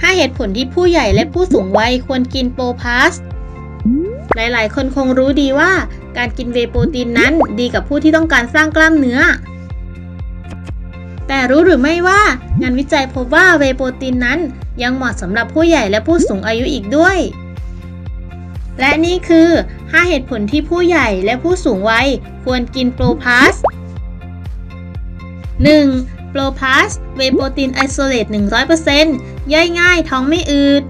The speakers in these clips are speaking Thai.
5 เหตุผลที่ผู้ใหญ่และผู้สูงวัยควรกินโปรพาส หลายๆ คนคงรู้ดีว่าการกินเวโปรตีนนั้นดีกับผู้ที่ต้องการสร้างกล้ามเนื้อ แต่รู้หรือไม่ว่างานวิจัยพบว่าเวโปรตีนนั้นยังเหมาะสำหรับผู้ใหญ่และผู้สูงอายุอีกด้วย และนี่คือ 5 เหตุผลที่ผู้ใหญ่และผู้สูงวัยควรกินโปรพาส 1. โปรพาสเวโปรตีนไอโซเลต100%ย่อยง่ายท้องไม่อืด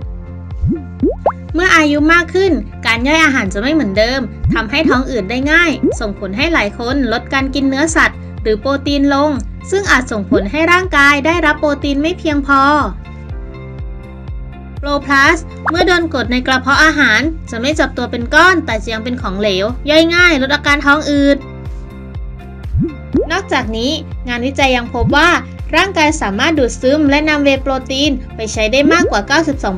เมื่ออายุมากขึ้น การย่อยอาหารจะไม่เหมือนเดิมทำให้ท้องอืดได้ง่าย ส่งผลให้หลายคนลดการกินเนื้อสัตว์ หรือโปรตีนลง ซึ่งอาจส่งผลให้ร่างกายได้รับโปรตีนไม่เพียงพอโปรพลัสเมื่อโดนกดในกระเพาะอาหาร จะไม่จับตัวเป็นก้อนแต่จะยังเป็นของเหลว ย่อยง่ายลดอาการท้องอืด นอกจากนี้งานวิจัยยังพบว่า ร่างกายสามารถดูดซึมและนำเวโปรตีนไปใช้ได้มากกว่า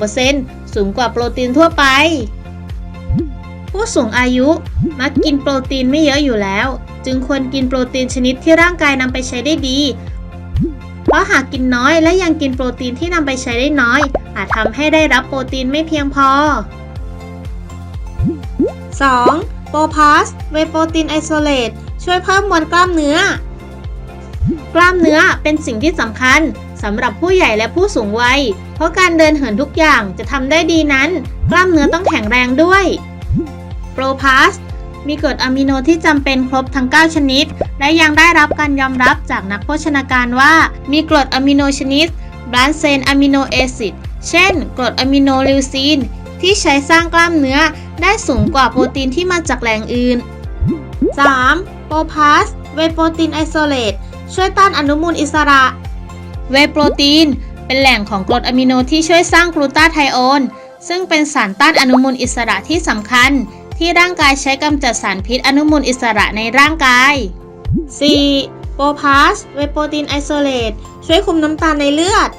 92%สูงกว่าโปรตีนทั่วไป ผู้สูงอายุมักกินโปรตีนไม่เยอะอยู่แล้ว จึงควรกินโปรตีนชนิดที่ร่างกายนำไปใช้ได้ดี เพราะหากกินน้อยและยังกินโปรตีนที่นำไปใช้ได้น้อย อาจทำให้ได้รับโปรตีนไม่เพียงพอ 2. โปรพาสเวโปรตีนไอโซเลต ช่วยเพิ่มมวลกล้ามเนื้อ กล้ามเนื้อเป็นสิ่งที่สำคัญสำหรับผู้ใหญ่และผู้สูงวัย เพราะการเดินเหินทุกอย่างจะทำได้ดีนั้น กล้ามเนื้อต้องแข็งแรงด้วยโปรพาสมีกรดอะมิโนที่จำเป็นครบทั้ง 9 ชนิด และยังได้รับการยอมรับจากนักโภชนาการว่า มีกรดอะมิโนชนิดบรานเซนอะมิโนแอซิดเช่น กรดอะมิโนลิวซีน ที่ใช้สร้างกล้ามเนื้อได้สูงกว่าโปรตีนที่มาจากแหล่งอื่น 3. โปรพาส เวย์โปรตีนไอโซเลต ช่วยต้านอนุมูลอิสระ เวย์โปรตีน เป็นแหล่งของกรดอะมิโนที่ช่วยสร้างกลูตาไทโอน ซึ่งเป็นสารต้านอนุมูลอิสระที่สำคัญ ที่ร่างกายใช้กำจัดสารพิษอนุมูลอิสระในร่างกาย 4. โปรพาส เวย์โปรตีนไอโซเลต ช่วยคุมน้ำตาลในเลือด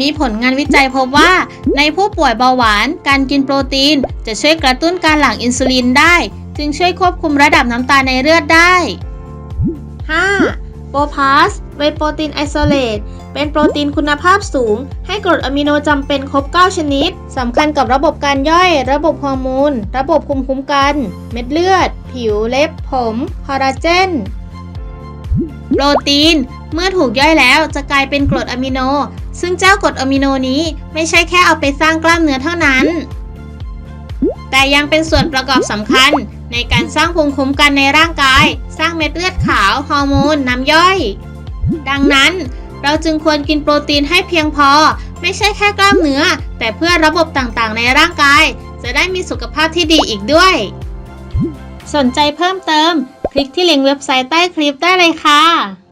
มีผลงานวิจัยพบว่า ในผู้ป่วยเบาหวาน การกินโปรตีน จะช่วยกระตุ้นการหลั่งอินซูลินได้ จึงช่วยควบคุมระดับน้ำตาลในเลือดได้ 5. โปรพาสเวย์โปรตีนไอโซเลตเป็นโปรตีนคุณภาพสูง ให้กรดอะมิโนจำเป็นครบ 9 ชนิด สำคัญกับระบบการย่อย ระบบฮอร์โมน ระบบภูมิคุ้มกัน เม็ดเลือด ผิวเล็บ ผม คอลลาเจน โปรตีน เมื่อถูกย่อยแล้วจะกลายเป็นกรดอะมิโน ซึ่งเจ้ากรดอะมิโนนี้ไม่ใช่แค่เอาไปสร้างกล้ามเนื้อเท่านั้น แต่ยังเป็นส่วนประกอบสำคัญ ในการสร้างภูมิคุ้มกันในร่างกาย สร้างเม็ดเลือดขาวฮอร์โมนน้ำย่อย ดังนั้นเราจึงควรกินโปรตีนให้เพียงพอ ไม่ใช่แค่กล้ามเนื้อ แต่เพื่อระบบต่างๆ ในร่างกาย จะได้มีสุขภาพที่ดีอีกด้วย สนใจเพิ่มเติม คลิกที่ลิงก์เว็บไซต์ใต้คลิปได้เลยค่ะ